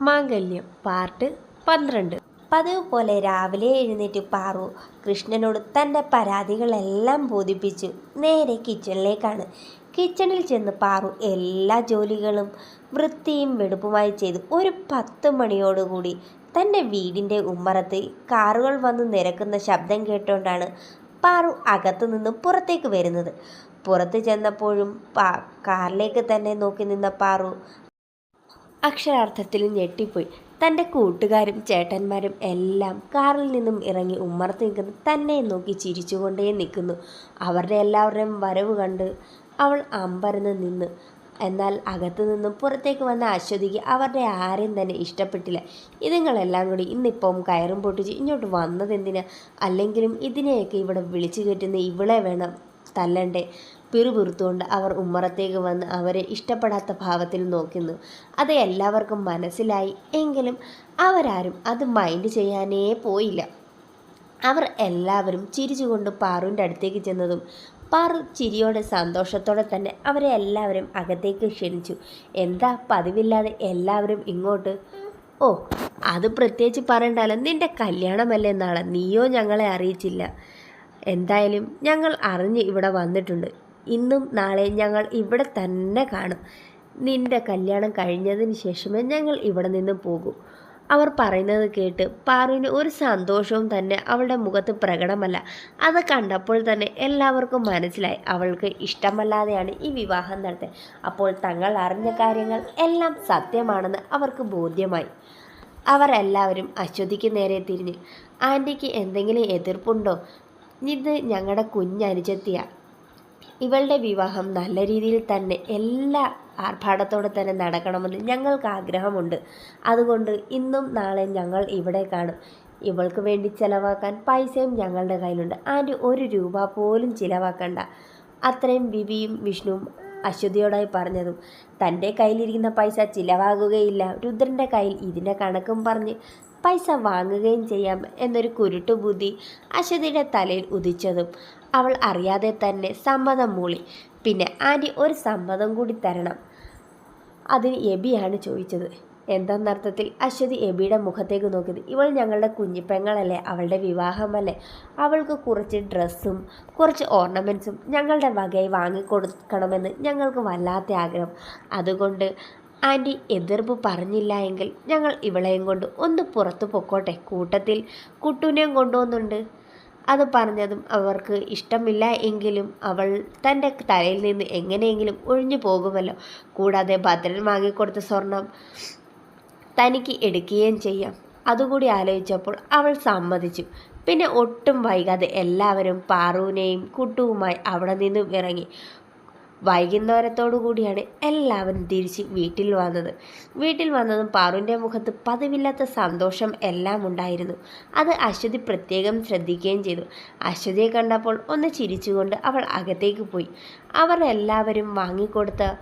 മാംഗല്യം part പന്ത്രണ്ട്. പതിവ് പോലെ രാവിലെ എഴുന്നേറ്റ് പാറു കൃഷ്ണനോട് തന്റെ പരാതികളെല്ലാം ബോധിപ്പിച്ചു. നേരെ കിച്ചണിലേക്കാണ്. കിച്ചണിൽ ചെന്ന് പാറു എല്ലാ ജോലികളും വൃത്തിയും വെടുപ്പുമായി ചെയ്ത് ഒരു പത്ത് മണിയോടുകൂടി തന്റെ വീടിന്റെ ഉമ്മറത്ത് കാറുകൾ വന്ന് നിരക്കുന്ന ശബ്ദം കേട്ടുകൊണ്ടാണ് പാറു അകത്തു നിന്ന് പുറത്തേക്ക് വരുന്നത്. പുറത്ത് ചെന്നപ്പോഴും കാറിലേക്ക് തന്നെ നോക്കി നിന്ന പാറു അക്ഷരാർത്ഥത്തിൽ ഞെട്ടിപ്പോയി. തന്റെ കൂട്ടുകാരും ചേട്ടന്മാരും എല്ലാം കാറിൽ നിന്നും ഇറങ്ങി ഉമ്മറത്ത് നിൽക്കുന്നു. തന്നെ നോക്കി ചിരിച്ചുകൊണ്ടേ നിൽക്കുന്നു. അവരുടെ എല്ലാവരുടെയും വരവ് കണ്ട് അവൾ അമ്പരന്ന് നിന്ന്. എന്നാൽ അകത്തു നിന്നും പുറത്തേക്ക് വന്ന അശ്വതിക്ക് അവരുടെ ആരെയും തന്നെ ഇഷ്ടപ്പെട്ടില്ല. ഇതുങ്ങളെല്ലാം കൂടി ഇന്നിപ്പം കയറും പൊട്ടിച്ച് ഇങ്ങോട്ട് വന്നതെന്തിനാ? അല്ലെങ്കിലും ഇതിനെയൊക്കെ ഇവിടെ വിളിച്ചു കയറ്റുന്ന ഇവളെ വേണം തല്ലണ്ടേ? പിറുപിറുത്തുകൊണ്ട് അവർ ഉമ്മറത്തേക്ക് വന്ന് അവരെ ഇഷ്ടപ്പെടാത്ത ഭാവത്തിൽ നോക്കുന്നു. അത് എല്ലാവർക്കും മനസ്സിലായി. എങ്കിലും അവരാരും അത് മൈൻഡ് ചെയ്യാനേ പോയില്ല. അവർ എല്ലാവരും ചിരിച്ചുകൊണ്ട് പാറുവിന്റെ അടുത്തേക്ക് ചെന്നതും പാറു ചിരിയോടെ സന്തോഷത്തോടെ തന്നെ അവരെ എല്ലാവരും അകത്തേക്ക് ക്ഷണിച്ചു. എന്താ പതിവില്ലാതെ എല്ലാവരും ഇങ്ങോട്ട്? ഓ അത് പ്രത്യേകിച്ച് പറയണ്ടല്ലോ നിന്റെ കല്യാണമല്ലേ നാളെ? നീയോ ഞങ്ങളെ അറിയിച്ചില്ല. എന്തായാലും ഞങ്ങൾ അറിഞ്ഞ് ഇവിടെ വന്നിട്ടുണ്ട്. ഇന്നും നാളെ ഞങ്ങൾ ഇവിടെ തന്നെ കാണും. നിന്റെ കല്യാണം കഴിഞ്ഞതിന് ശേഷമേ ഞങ്ങൾ ഇവിടെ നിന്ന് പോകൂ. അവർ പറയുന്നത് കേട്ട് പാറുവിന് ഒരു സന്തോഷവും തന്നെ അവളുടെ മുഖത്ത് പ്രകടമല്ല. അത് കണ്ടപ്പോൾ തന്നെ എല്ലാവർക്കും മനസ്സിലായി. അവൾക്ക് ഇഷ്ടമല്ലാതെയാണ് ഈ വിവാഹം നടത്തിയത്. അപ്പോൾ തങ്ങൾ അറിഞ്ഞ കാര്യങ്ങൾ എല്ലാം സത്യമാണെന്ന് അവർക്ക് ബോധ്യമായി. അവരെല്ലാവരും അശ്വതിക്ക് നേരെ തിരിഞ്ഞ്. ആന്റിക്ക് എന്തെങ്കിലും എതിർപ്പുണ്ടോ? ഇത് ഞങ്ങളുടെ കുഞ്ഞനുജത്തിയാണ് ഇവളുടെ വിവാഹം നല്ല രീതിയിൽ തന്നെ എല്ലാ ആർഭാടത്തോടെ തന്നെ നടക്കണമെന്ന് ഞങ്ങൾക്ക് ആഗ്രഹമുണ്ട്. അതുകൊണ്ട് ഇന്നും നാളെ ഞങ്ങൾ ഇവിടെ കാണും. ഇവൾക്ക് വേണ്ടി ചിലവാക്കാൻ പൈസയും ഞങ്ങളുടെ കയ്യിലുണ്ട്. ആന്റി ഒരു രൂപ പോലും ചിലവാക്കണ്ട. അത്രയും വിവിയും വിഷ്ണുവും അശ്വതിയോടായി പറഞ്ഞതും തന്റെ കയ്യിലിരിക്കുന്ന പൈസ ചിലവാകുകയില്ല. രുദ്രന്റെ കയ്യിൽ ഇതിന്റെ കണക്കും പറഞ്ഞ് പൈസ വാങ്ങുകയും ചെയ്യാം എന്നൊരു കുരുട്ടുബുദ്ധി അശ്വതിയുടെ തലയിൽ ഉദിച്ചതും അവൾ അറിയാതെ തന്നെ സമ്മതം മൂളി. പിന്നെ ആന്റി ഒരു സമ്മതം കൂടി തരണം. അതിന് എബിയാണ് ചോദിച്ചത്. എന്തെന്നർത്ഥത്തിൽ? അശ്വതി എബിയുടെ മുഖത്തേക്ക് നോക്കിയത്. ഇവൾ ഞങ്ങളുടെ കുഞ്ഞിപ്പെങ്ങളല്ലേ അവളുടെ വിവാഹമല്ലേ. അവൾക്ക് കുറച്ച് ഡ്രസ്സും കുറച്ച് ഓർണമെന്റ്സും ഞങ്ങളുടെ വകയായി വാങ്ങിക്കൊടുക്കണമെന്ന് ഞങ്ങൾക്ക് വല്ലാത്ത ആഗ്രഹം. അതുകൊണ്ട് ആന്റി എതിർപ്പ് പറഞ്ഞില്ല എങ്കിൽ ഞങ്ങൾ ഇവളെയും കൊണ്ട് ഒന്ന് പുറത്തു പൊക്കോട്ടെ. കൂട്ടത്തിൽ കുട്ടൂനെയും കൊണ്ടുവന്നുണ്ട്. അത് പറഞ്ഞതും അവർക്ക് ഇഷ്ടമില്ല എങ്കിലും അവൾ തന്റെ തലയിൽ നിന്ന് എങ്ങനെയെങ്കിലും ഒഴിഞ്ഞു പോകുമല്ലോ. കൂടാതെ ഭദ്രൻ വാങ്ങിക്കൊടുത്ത സ്വർണം തനിക്ക് എടുക്കുകയും ചെയ്യാം. അതുകൂടി ആലോചിച്ചപ്പോൾ അവൾ സമ്മതിച്ചു. പിന്നെ ഒട്ടും വൈകാതെ എല്ലാവരും പാറുവിനെയും കുട്ടുവുമായി അവിടെ നിന്നും ഇറങ്ങി. വൈകുന്നേരത്തോടു കൂടിയാണ് എല്ലാവരും തിരിച്ച് വീട്ടിൽ വന്നത്. വീട്ടിൽ വന്നതും പാറുവിന്റെ മുഖത്ത് പതിവില്ലാത്ത സന്തോഷം എല്ലാം ഉണ്ടായിരുന്നു. അത് അശ്വതി പ്രത്യേകം ശ്രദ്ധിക്കുകയും ചെയ്തു. അശ്വതിയെ കണ്ടപ്പോൾ ഒന്ന് ചിരിച്ചുകൊണ്ട് അവൾ അകത്തേക്ക് പോയി. അവർ എല്ലാവരും വാങ്ങിക്കൊടുത്ത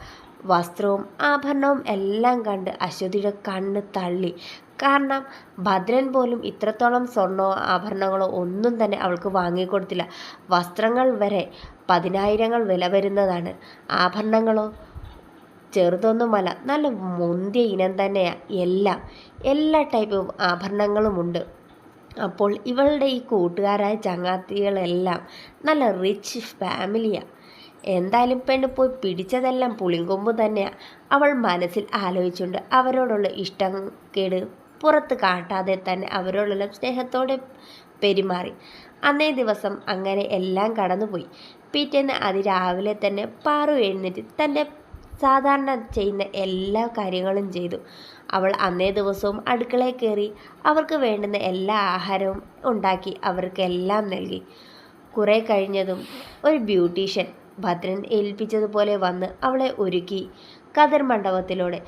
വസ്ത്രവും ആഭരണവും എല്ലാം കണ്ട് അശ്വതിയുടെ കണ്ണ് തള്ളി. കാരണം ഭദ്രൻ പോലും ഇത്രത്തോളം സ്വർണമോ ആഭരണങ്ങളോ ഒന്നും തന്നെ അവൾക്ക് വാങ്ങിക്കൊടുത്തില്ല. വസ്ത്രങ്ങൾ വരെ പതിനായിരങ്ങൾ വില വരുന്നതാണ് ആഭരണങ്ങളോ? ചെറുതൊന്നുമല്ല. നല്ല മുന്തിയ ഇനം തന്നെയാണ് എല്ലാം എല്ലാ ടൈപ്പ് ആഭരണങ്ങളുമുണ്ട് അപ്പോൾ ഇവളുടെ ഈ കൂട്ടുകാരായ ചങ്ങാത്തികളെല്ലാം നല്ല റിച്ച് ഫാമിലിയാണ് എന്തായാലും പെണ്ണ് പോയി പിടിച്ചതെല്ലാം പുളിങ്കൊമ്പ് തന്നെയാണ് അവൾ മനസ്സിൽ ആലോചിച്ചുകൊണ്ട് അവരോടുള്ള ഇഷ്ടം കേട് പുറത്ത് കാട്ടാതെ തന്നെ അവരോടുള്ള സ്നേഹത്തോടെ പെരുമാറി. അന്നേ ദിവസം അങ്ങനെ എല്ലാം കടന്നുപോയി. പിറ്റേന്ന് അതിരാവിലെ തന്നെ പാറു എഴുന്നേറ്റ് തന്റെ സാധാരണ ചെയ്യുന്ന എല്ലാ കാര്യങ്ങളും ചെയ്തു. അവൾ അന്നേ ദിവസവും അടുക്കളയിൽ കയറി അവർക്ക് വേണ്ടുന്ന എല്ലാ ആഹാരവും ഉണ്ടാക്കി അവർക്കെല്ലാം നൽകി. കുറേ കഴിഞ്ഞതും ഒരു ബ്യൂട്ടീഷ്യൻ ഭദ്രൻ ഏൽപ്പിച്ചതുപോലെ വന്ന് അവളെ ഒരുക്കി. കതിർ മണ്ഡപത്തിലൂടെ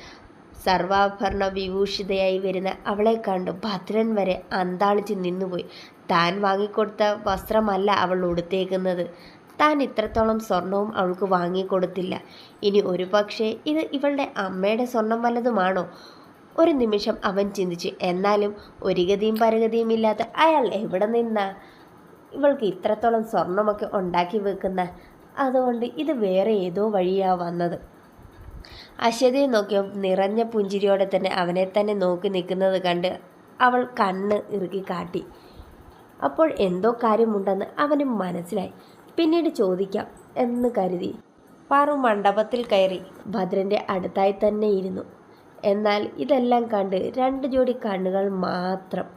സർവാഭരണ വിഭൂഷിതയായി വരുന്ന അവളെ കണ്ട് ഭദ്രൻ വരെ അന്താളിച്ച് നിന്നുപോയി. താൻ വാങ്ങിക്കൊടുത്ത വസ്ത്രമല്ല അവൾ ഉടുത്തേക്കുന്നത്. താൻ ഇത്രത്തോളം സ്വർണവും അവൾക്ക് വാങ്ങിക്കൊടുത്തില്ല. ഇനി ഒരു പക്ഷേ ഇത് ഇവളുടെ അമ്മയുടെ സ്വർണം വല്ലതുമാണോ? ഒരു നിമിഷം അവൻ ചിന്തിച്ചു. എന്നാലും ഒരു ഗതിയും പരഗതിയും ഇല്ലാത്ത അയാൾ എവിടെ നിന്നാ? ഇവൾക്ക് ഇത്രത്തോളം സ്വർണമൊക്കെ ഉണ്ടാക്കി വെക്കുന്ന അതുകൊണ്ട് ഇത് വേറെ ഏതോ വഴിയാ വന്നത്. അശ്വതിയെ നോക്കിയ? നിറഞ്ഞ പുഞ്ചിരിയോടെ തന്നെ അവനെ തന്നെ നോക്കി നിൽക്കുന്നത് കണ്ട് അവൾ കണ്ണ് ഇറുക്കി കാട്ടി. അപ്പോൾ എന്തോ കാര്യമുണ്ടെന്ന് അവനും മനസ്സിലായി. പിന്നീട് ചോദിക്കാം എന്ന് കരുതി. പാറു മണ്ഡപത്തിൽ കയറി ഭദ്രന്റെ അടുത്തായി തന്നെ ഇരുന്നു. എന്നാൽ ഇതെല്ലാം കണ്ട് രണ്ട് ജോഡി കണ്ണുകൾ മാത്രം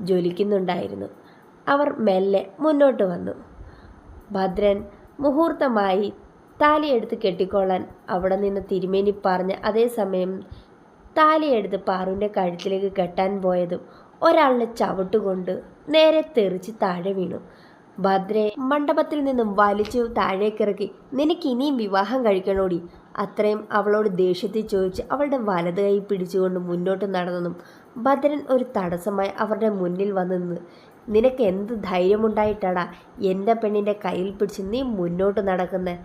ജ്വലിക്കുന്നുണ്ടായിരുന്നു. അവർ മെല്ലെ മുന്നോട്ട് വന്നു. ഭദ്രൻ മുഹൂർത്തമായി താലിയെടുത്ത് കെട്ടിക്കൊള്ളാൻ അവിടെ നിന്ന് തിരുമേനി പറഞ്ഞ അതേസമയം താലിയെടുത്ത് പാറുവിന്റെ കഴുത്തിലേക്ക് കെട്ടാൻ പോയതും ഒരാളുടെ ചവിട്ടുകൊണ്ട് നേരെ തെറിച്ച് താഴെ വീണു. ഭദ്രയെ മണ്ഡപത്തിൽ നിന്നും വലിച്ചു താഴേക്കിറക്കി നിനക്ക് ഇനിയും വിവാഹം കഴിക്കണോടി? അത്രയും അവളോട് ദേഷ്യത്തിൽ ചോദിച്ച് അവളുടെ വലത് കൈ പിടിച്ചുകൊണ്ട് മുന്നോട്ട് നടന്നതും ഭദ്രൻ ഒരു തടസ്സമായി അവരുടെ മുന്നിൽ വന്നു നിന്ന് നിനക്ക് എന്ത് ധൈര്യമുണ്ടായിട്ടാടാ എന്റെ പെണ്ണിന്റെ കയ്യിൽ പിടിച്ച് നീ മുന്നോട്ട് നടക്കുന്നത്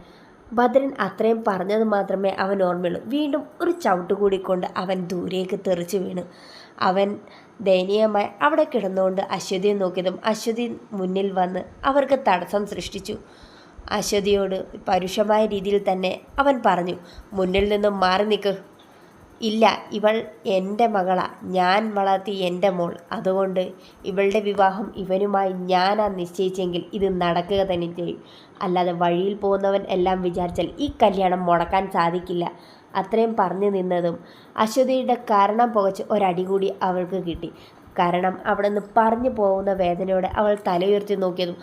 ഭദ്രൻ അത്രയും പറഞ്ഞത് മാത്രമേ അവൻ ഓർമ്മയുള്ളൂ. വീണ്ടും ഒരു ചവിട്ടുകൂടിക്കൊണ്ട് അവൻ ദൂരേക്ക് തെറിച്ചു വീണു. അവൻ ദയനീയമായി അവിടെ കിടന്നുകൊണ്ട് അശ്വതിയെ നോക്കിയതും അശ്വതി മുന്നിൽ വന്ന് അവർക്ക് തടസ്സം സൃഷ്ടിച്ചു. അശ്വതിയോട് പരുഷമായ രീതിയിൽ തന്നെ അവൻ പറഞ്ഞു മുന്നിൽ നിന്നും മാറി നിൽക്ക്. ഇല്ല ഇവൾ എന്റെ മകളാ. ഞാൻ വളർത്തി എന്റെ മോൾ. അതുകൊണ്ട് ഇവളുടെ വിവാഹം ഇവനുമായി ഞാനാ നിശ്ചയിച്ചെങ്കിൽ ഇത് നടക്കുക തന്നെ ചെയ്യും. അല്ലാതെ വഴിയിൽ പോകുന്നവൻ എല്ലാം വിചാരിച്ചാൽ ഈ കല്യാണം മുടക്കാൻ സാധിക്കില്ല. അത്രയും പറഞ്ഞു നിന്നതും അശ്വതിയുടെ കാരണം പുകച്ച് ഒരടി കൂടി അവൾക്ക് കിട്ടി. കാരണം അവിടെ നിന്ന് പറഞ്ഞു പോകുന്ന വേദനയോടെ അവൾ തലയുയർത്തി നോക്കിയതും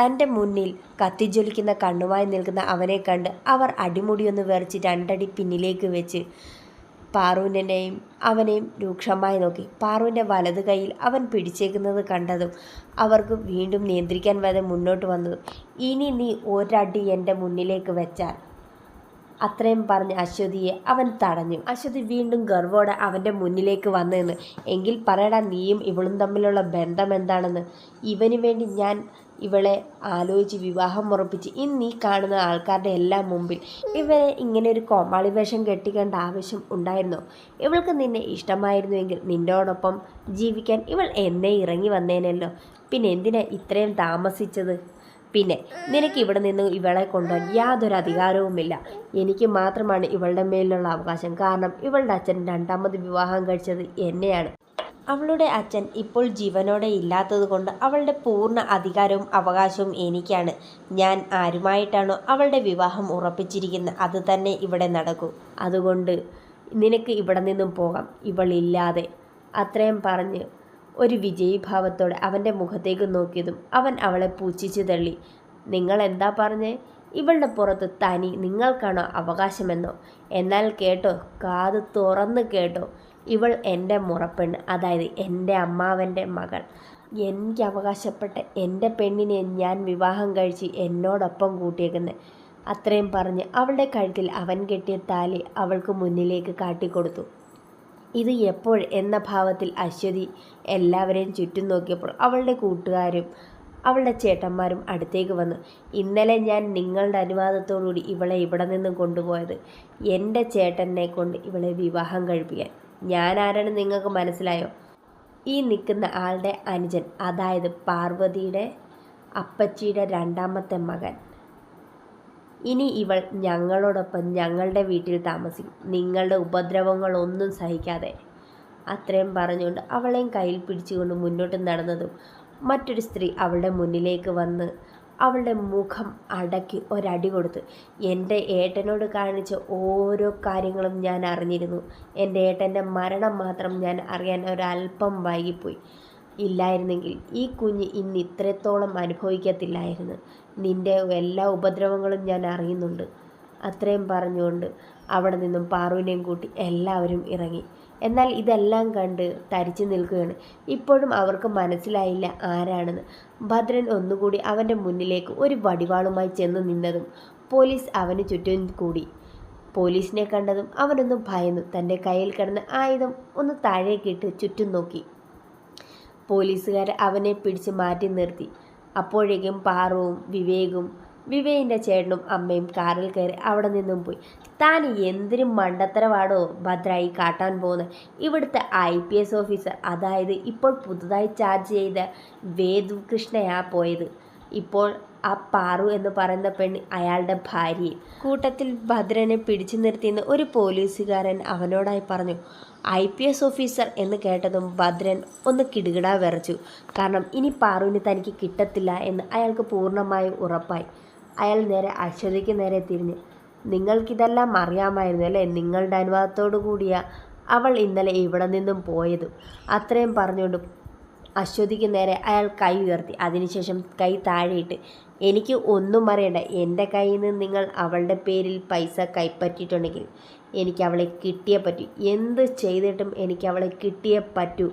തന്റെ മുന്നിൽ കത്തിജ്വലിക്കുന്ന കണ്ണുമായി നിൽക്കുന്ന അവനെ കണ്ട് അവർ അടിമുടിയൊന്ന് വിറച്ച് രണ്ടടി പിന്നിലേക്ക് വെച്ച് പാറുവിനെയും അവനെയും രൂക്ഷമായി നോക്കി. പാറുവിന്റെ വലത് കൈയിൽ അവൻ പിടിച്ചേക്കുന്നത് കണ്ടതും അവർക്ക് വീണ്ടും നിയന്ത്രിക്കാൻ വരെ മുന്നോട്ട് വന്നതും. ഇനി നീ ഒരടി എന്റെ മുന്നിലേക്ക് വെച്ചാൽ അത്രയും പറഞ്ഞ് അശ്വതിയെ അവൻ തടഞ്ഞു. അശ്വതി വീണ്ടും ഗർവോടെ അവന്റെ മുന്നിലേക്ക് വന്നെന്ന്. എങ്കിൽ പറയടാ നീയും ഇവളും തമ്മിലുള്ള ബന്ധം എന്താണെന്ന്? ഇവന് വേണ്ടി ഞാൻ ഇവളെ ആലോചിച്ച് വിവാഹം ഉറപ്പിച്ച് ഇന്ന് നീ കാണുന്ന ആൾക്കാരുടെ എല്ലാം മുമ്പിൽ ഇവരെ ഇങ്ങനെ ഒരു കോമാളി വേഷം കെട്ടിക്കേണ്ട ആവശ്യം ഉണ്ടായിരുന്നു? ഇവൾക്ക് നിന്നെ ഇഷ്ടമായിരുന്നുവെങ്കിൽ നിന്നോടൊപ്പം ജീവിക്കാൻ ഇവൾ എന്നെ ഇറങ്ങി വന്നേനല്ലോ. പിന്നെ എന്തിനാ ഇത്രയും താമസിച്ചത്? പിന്നെ നിനക്ക് ഇവിടെ നിന്ന് ഇവളെ കൊണ്ടുപോകാൻ യാതൊരു അധികാരവുമില്ല. എനിക്ക് മാത്രമാണ് ഇവളുടെ മേലുള്ള അവകാശം. കാരണം ഇവളുടെ അച്ഛൻ രണ്ടാമത് വിവാഹം കഴിച്ചത് എന്നെയാണ്. അവളുടെ അച്ഛൻ ഇപ്പോൾ ജീവനോടെ ഇല്ലാത്തതുകൊണ്ട് അവളുടെ പൂർണ അധികാരവും അവകാശവും എനിക്കാണ്. ഞാൻ ആരുമായിട്ടാണോ അവളുടെ വിവാഹം ഉറപ്പിച്ചിരിക്കുന്നത് അത് തന്നെ ഇവിടെ നടക്കൂ. അതുകൊണ്ട് നിനക്ക് ഇവിടെ നിന്നും പോകാം. ഇവളില്ലാതെ. അത്രയും പറഞ്ഞ് ഒരു വിജയീഭാവത്തോടെ അവന്റെ മുഖത്തേക്ക് നോക്കിയതും അവൻ അവളെ പൂച്ചിച്ച് തള്ളി. നിങ്ങൾ എന്താ പറഞ്ഞേ? ഇവളുടെ പുറത്ത് തനി നിങ്ങൾക്കാണോ അവകാശമെന്നോ? എന്നാൽ കേട്ടോ കാത് തുറന്ന് കേട്ടോ. ഇവൾ എന്റെ മുറപ്പെണ്ണ് അതായത് എന്റെ അമ്മാവന്റെ മകൾ. എനിക്ക് അവകാശപ്പെട്ട എന്റെ പെണ്ണിനെ ഞാൻ വിവാഹം കഴിച്ച് എന്നോടൊപ്പം കൂട്ടിയേക്കുന്നത് അത്രയും പറഞ്ഞ് അവളുടെ കഴുത്തിൽ അവൻ കെട്ടിയ താലി അവൾക്ക് മുന്നിലേക്ക് കാട്ടിക്കൊടുത്തു. ഇത് എപ്പോൾ എന്ന ഭാവത്തിൽ അശ്വതി എല്ലാവരെയും ചുറ്റും നോക്കിയപ്പോൾ അവളുടെ കൂട്ടുകാരും അവളുടെ ചേട്ടന്മാരും അടുത്തേക്ക് വന്നു. ഇന്നലെ ഞാൻ നിങ്ങളുടെ അനുവാദത്തോടുകൂടി ഇവളെ ഇവിടെ നിന്നും കൊണ്ടുപോയത് എന്റെ ചേട്ടനെ കൊണ്ട് ഇവളെ വിവാഹം കഴിപ്പിക്കാൻ. ഞാൻ ആരാണ് നിങ്ങൾക്ക് മനസ്സിലായോ? ഈ നിൽക്കുന്ന ആളുടെ അനുജൻ അതായത് പാർവതിയുടെ അപ്പച്ചിയുടെ രണ്ടാമത്തെ മകൻ. ഇനി ഇവൾ ഞങ്ങളോടൊപ്പം ഞങ്ങളുടെ വീട്ടിൽ താമസിക്കും. നിങ്ങളുടെ ഉപദ്രവങ്ങളൊന്നും സഹിക്കാതെ. അത്രയും പറഞ്ഞുകൊണ്ട് അവളെയും കയ്യിൽ പിടിച്ചുകൊണ്ട് മുന്നോട്ട് നടന്നതും മറ്റൊരു സ്ത്രീ അവളുടെ മുന്നിലേക്ക് വന്ന് അവളുടെ മുഖം അടക്കി ഒരടി കൊടുത്ത് എന്റെ ഏട്ടനോട് കാണിച്ച ഓരോ കാര്യങ്ങളും ഞാൻ അറിഞ്ഞിരുന്നു. എന്റെ ഏട്ടന്റെ മരണം മാത്രം ഞാൻ അറിയാൻ ഒരല്പം വൈകിപ്പോയി. ഇല്ലായിരുന്നെങ്കിൽ ഈ കുഞ്ഞ് ഇന്ന് ഇത്രത്തോളം അനുഭവിക്കത്തില്ലായിരുന്നു. നിന്റെ എല്ലാ ഉപദ്രവങ്ങളും ഞാൻ അറിയുന്നുണ്ട്. അത്രയും പറഞ്ഞുകൊണ്ട് അവിടെ നിന്നും പാറുവിനെയും കൂട്ടി എല്ലാവരും ഇറങ്ങി. എന്നാൽ ഇതെല്ലാം കണ്ട് തരിച്ചു നിൽക്കുകയാണ്. ഇപ്പോഴും അവർക്ക് മനസ്സിലായില്ല ആരാണെന്ന്. ഭദ്രൻ ഒന്നുകൂടി അവന്റെ മുന്നിലേക്ക് ഒരു വടിവാളുമായി ചെന്ന് നിന്നതും പോലീസ് അവന് ചുറ്റും കൂടി. പോലീസിനെ കണ്ടതും അവനൊന്നും ഭയന്നു. തന്റെ കയ്യിൽ കിടന്ന ആയുധം ഒന്ന് താഴേക്കിട്ട് ചുറ്റും നോക്കി. പോലീസുകാർ അവനെ പിടിച്ച് മാറ്റി നിർത്തി. അപ്പോഴേക്കും പാറുവും വിവേകും വിവേകിന്റെ ചേട്ടനും അമ്മയും കാറിൽ കയറി അവിടെ നിന്നും പോയി. താൻ എന്തിനും മണ്ടത്തരവാടോ ഭദ്രായി കാട്ടാൻ പോകുന്നത്. ഇവിടുത്തെ ഐ പി എസ് ഓഫീസർ അതായത് ഇപ്പോൾ പുതുതായി ചാർജ് ചെയ്ത വേദു കൃഷ്ണയാ പോയത്. ഇപ്പോൾ ആ പാറു എന്ന് പറയുന്ന പെണ്ണ് അയാളുടെ ഭാര്യയും. കൂട്ടത്തിൽ ഭദ്രനെ പിടിച്ചു നിർത്തിയെന്ന് ഒരു പോലീസുകാരൻ അവനോടായി പറഞ്ഞു ഐ പി എസ് ഓഫീസർ എന്ന് കേട്ടതും ഭദ്രൻ ഒന്ന് കിടുകിടാ വിറച്ചു. കാരണം ഇനി പാറുവിന് തനിക്ക് കിട്ടത്തില്ല എന്ന് അയാൾക്ക് പൂർണമായും ഉറപ്പായി. അയാൾ നേരെ അശ്വതിക്ക് നേരെ തിരിഞ്ഞ്. നിങ്ങൾക്കിതെല്ലാം അറിയാമായിരുന്നു അല്ലേ? നിങ്ങളുടെ അനുവാദത്തോടു കൂടിയ അവൾ ഇന്നലെ ഇവിടെ നിന്നും പോയതും. അത്രയും പറഞ്ഞുകൊണ്ട് അശ്വതിക്ക് നേരെ അയാൾ കൈ ഉയർത്തി. അതിനുശേഷം കൈ താഴെയിട്ട് എനിക്ക് ഒന്നും അറിയണ്ട. എന്റെ കയ്യിൽ നിന്ന് നിങ്ങൾ അവളുടെ പേരിൽ പൈസ കൈപ്പറ്റിയിട്ടുണ്ടെങ്കിൽ എനിക്ക് അവളെ കിട്ടിയേ പറ്റൂ. എന്ത് ചെയ്തിട്ടും എനിക്ക് അവളെ കിട്ടിയേ പറ്റൂ.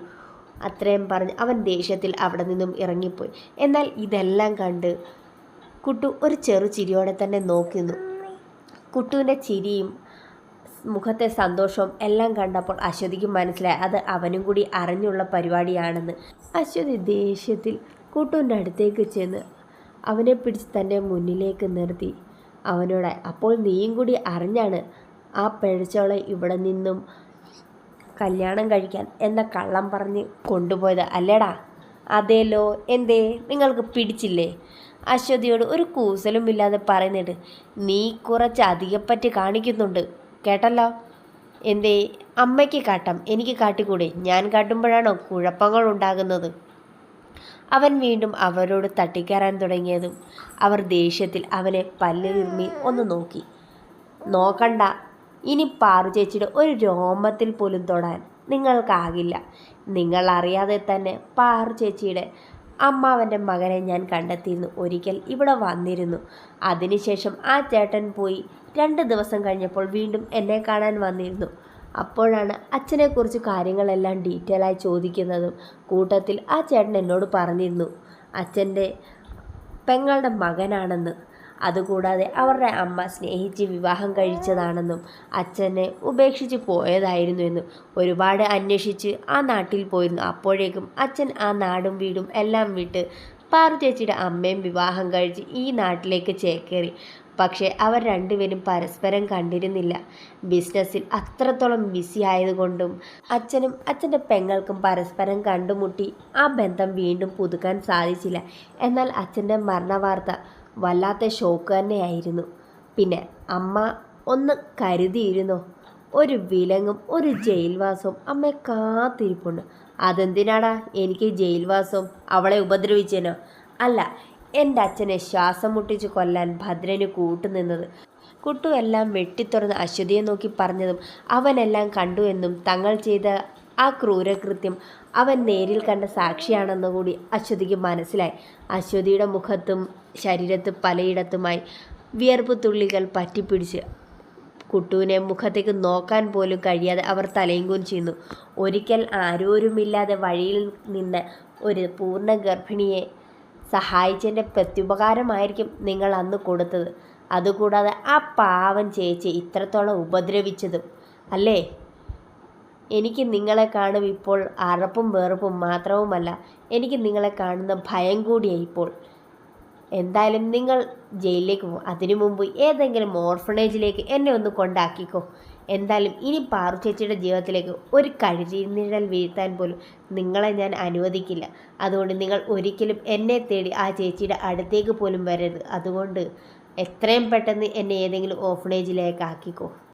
അത്രയും പറഞ്ഞ് അവൻ ദേഷ്യത്തിൽ അവിടെ നിന്നും ഇറങ്ങിപ്പോയി. എന്നാൽ ഇതെല്ലാം കണ്ട് കുട്ടു ഒരു ചെറു ചിരിയോടെ തന്നെ നോക്കുന്നു കുട്ടുവിന്റെ ചിരിയും മുഖത്തെ സന്തോഷം എല്ലാം കണ്ടപ്പോൾ അശ്വതിക്ക് മനസ്സിലായി അത് അവനും കൂടി അറിഞ്ഞുള്ള പരിപാടിയാണെന്ന്. അശ്വതി ദേഷ്യത്തിൽ കൂട്ടൂന്റെ അടുത്തേക്ക് ചെന്ന് അവനെ പിടിച്ച് തന്റെ മുന്നിലേക്ക് നിർത്തി. അവനോട് അപ്പോൾ നീയും കൂടി അറിഞ്ഞാണ് ആ പിഴച്ചോളെ ഇവിടെ നിന്നും കല്യാണം കഴിക്കാൻ എന്ന കള്ളം പറഞ്ഞ് കൊണ്ടുപോയത് അല്ലേടാ? അതേലോ എന്തേ? നിങ്ങൾക്ക് പിടിച്ചില്ലേ? അശ്വതിയോട് ഒരു കൂസലും ഇല്ലാതെ പറയുന്നുണ്ട് നീ കുറച്ച് അധികപ്പറ്റി കാണിക്കുന്നുണ്ട്. കേട്ടല്ലോ? എന്തേ അമ്മയ്ക്ക് കാട്ടാം. എനിക്ക് കാട്ടിക്കൂടെ? ഞാൻ കാട്ടുമ്പോഴാണോ കുഴപ്പങ്ങൾ ഉണ്ടാകുന്നത്? അവൻ വീണ്ടും അവരോട് തട്ടിക്കയറാൻ തുടങ്ങിയതും അവർ ദേഷ്യത്തിൽ അവനെ പല്ലിരുമ്മി ഒന്ന് നോക്കി. നോക്കണ്ട. ഇനി പാറു ചേച്ചിയുടെ ഒരു രോമത്തിൽ പോലും തൊടാൻ നിങ്ങൾക്കാകില്ല. നിങ്ങൾ അറിയാതെ തന്നെ പാറു ചേച്ചിയുടെ അമ്മാവന്റെ മകനെ ഞാൻ കണ്ടെത്തിയിരുന്നു ഒരിക്കൽ ഇവിടെ വന്നിരുന്നു. അതിനുശേഷം ആ ചേട്ടൻ പോയി രണ്ട് ദിവസം കഴിഞ്ഞപ്പോൾ വീണ്ടും എന്നെ കാണാൻ വന്നിരുന്നു. അപ്പോഴാണ് അച്ഛനെക്കുറിച്ച് കാര്യങ്ങളെല്ലാം ഡീറ്റെയിൽ ആയി ചോദിക്കുന്നതും കൂട്ടത്തിൽ ആ ചേട്ടൻ എന്നോട് പറഞ്ഞിരുന്നു. അച്ഛന്റെ പെങ്ങളുടെ മകനാണെന്ന്. അതുകൂടാതെ അവരുടെ അമ്മ സ്നേഹിച്ച് വിവാഹം കഴിച്ചതാണെന്നും അച്ഛനെ ഉപേക്ഷിച്ച് പോയതായിരുന്നു എന്നും ഒരുപാട് അന്വേഷിച്ച് ആ നാട്ടിൽ പോയിരുന്നു. അപ്പോഴേക്കും അച്ഛൻ ആ നാടും വീടും എല്ലാം വിട്ട് പാറു ചേച്ചിയുടെ അമ്മയും വിവാഹം കഴിച്ച് ഈ നാട്ടിലേക്ക് ചേക്കേറി. പക്ഷേ അവർ രണ്ടുപേരും പരസ്പരം കണ്ടിരുന്നില്ല. ബിസിനസ്സിൽ അത്രത്തോളം ബിസി ആയതുകൊണ്ടും അച്ഛനും അച്ഛന്റെ പെങ്ങൾക്കും പരസ്പരം കണ്ടുമുട്ടി ആ ബന്ധം വീണ്ടും പുതുക്കാൻ സാധിച്ചില്ല. എന്നാൽ അച്ഛന്റെ മരണവാർത്ത വല്ലാത്ത ഷോക്ക് തന്നെയായിരുന്നു. പിന്നെ അമ്മ ഒന്ന് കരുതിയിരുന്നോ? ഒരു വിലങ്ങും ഒരു ജയിൽവാസവും അമ്മയെ കാത്തിരിപ്പുണ്ട്. അതെന്തിനാടാ എനിക്ക് ജയിൽവാസവും അവളെ ഉപദ്രവിച്ചേനോ? അല്ല എന്റെ അച്ഛനെ ശ്വാസം മുട്ടിച്ച് കൊല്ലാൻ ഭദ്രന് കൂട്ടുനിന്നത് കുട്ടു എല്ലാം വെട്ടിത്തുറന്ന് അശ്വതിയെ നോക്കി പറഞ്ഞതും അവനെല്ലാം കണ്ടുവെന്നും തങ്ങൾ ചെയ്ത ആ ക്രൂരകൃത്യം അവൻ നേരിൽ കണ്ട സാക്ഷിയാണെന്ന് കൂടി അശ്വതിക്ക് മനസ്സിലായി. അശ്വതിയുടെ മുഖത്തും ശരീരത്ത് പലയിടത്തുമായി വിയർപ്പ് തുള്ളികൾ പറ്റിപ്പിടിച്ച് കുട്ടുവിനെ മുഖത്തേക്ക് നോക്കാൻ പോലും കഴിയാതെ അവർ തലയും കുനിച്ചിരുന്നു ഒരിക്കൽ ആരോരുമില്ലാതെ വഴിയിൽ നിന്ന് ഒരു പൂർണ ഗർഭിണിയെ സഹായിച്ചതിന്റെ പ്രത്യുപകാരമായിരിക്കും നിങ്ങൾ അന്ന് കൊടുത്തത്. അതുകൂടാതെ ആ പാവൻ ചേച്ചി ഇത്രത്തോളം ഉപദ്രവിച്ചതും അല്ലേ? എനിക്ക് നിങ്ങളെ കാണും ഇപ്പോൾ അറപ്പും വെറുപ്പും മാത്രവുമല്ല. എനിക്ക് നിങ്ങളെ കാണുന്ന ഭയം കൂടിയായി ഇപ്പോൾ. എന്തായാലും നിങ്ങൾ ജയിലിലേക്ക് പോകും അതിനു മുമ്പ് ഏതെങ്കിലും ഓർഫണേജിലേക്ക് എന്നെ ഒന്ന് കൊണ്ടാക്കിക്കോ. എന്തായാലും ഇനി പാറു ചേച്ചിയുടെ ജീവിതത്തിലേക്ക് ഒരു കഴിഞ്ഞിഴൽ വീഴ്ത്താൻ പോലും നിങ്ങളെ ഞാൻ അനുവദിക്കില്ല. അതുകൊണ്ട് നിങ്ങൾ ഒരിക്കലും എന്നെ തേടി ആ ചേച്ചിയുടെ അടുത്തേക്ക് പോലും വരരുത്. അതുകൊണ്ട് എത്രയും പെട്ടെന്ന് എന്നെ ഏതെങ്കിലും ഓർഫണേജിലേക്ക് ആക്കിക്കോ.